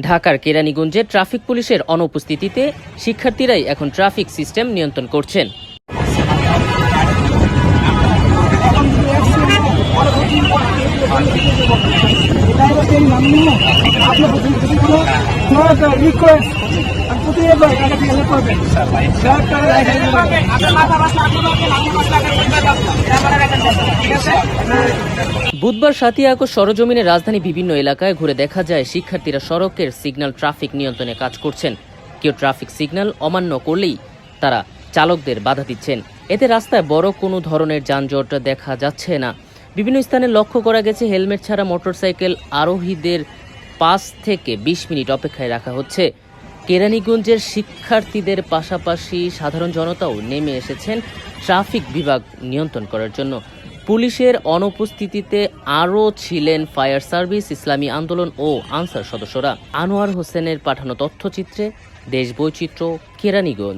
ঢাকার কেরানীগঞ্জে ট্রাফিক পুলিশের অনুপস্থিতিতে শিক্ষার্থীরাই এখন ট্রাফিক সিস্টেম নিয়ন্ত্রণ করছেন। বুধবার সাতই আগস্ট সরজমিনে রাজধানী বিভিন্ন এলাকায় ঘুরে দেখা যায় শিক্ষার্থীরা সড়কের সিগন্যাল ট্রাফিক নিয়ন্ত্রণে কাজ করছেন। কেউ ট্রাফিক সিগন্যাল অমান্য করলেই তারা চালকদের বাধা দিচ্ছেন। এতে রাস্তায় বড় কোনো ধরনের যানজট দেখা যাচ্ছে না। বিভিন্ন স্থানে লক্ষ্য করা গেছে, হেলমেট ছাড়া মোটরসাইকেল আরোহীদের পাঁচ থেকে বিশ মিনিট অপেক্ষায় রাখা হচ্ছে। কেরানীগঞ্জের শিক্ষার্থীদের পাশাপাশি সাধারণ জনতাও নেমে এসেছেন ট্রাফিক বিভাগ নিয়ন্ত্রণ করার জন্য। পুলিশের অনুপস্থিতিতে আরও ছিলেন ফায়ার সার্ভিস, ইসলামী আন্দোলন ও আনসার সদস্যরা। আনোয়ার হোসেনের পাঠানো তথ্যচিত্রে দেশ বৈচিত্র্য কেরানীগঞ্জ।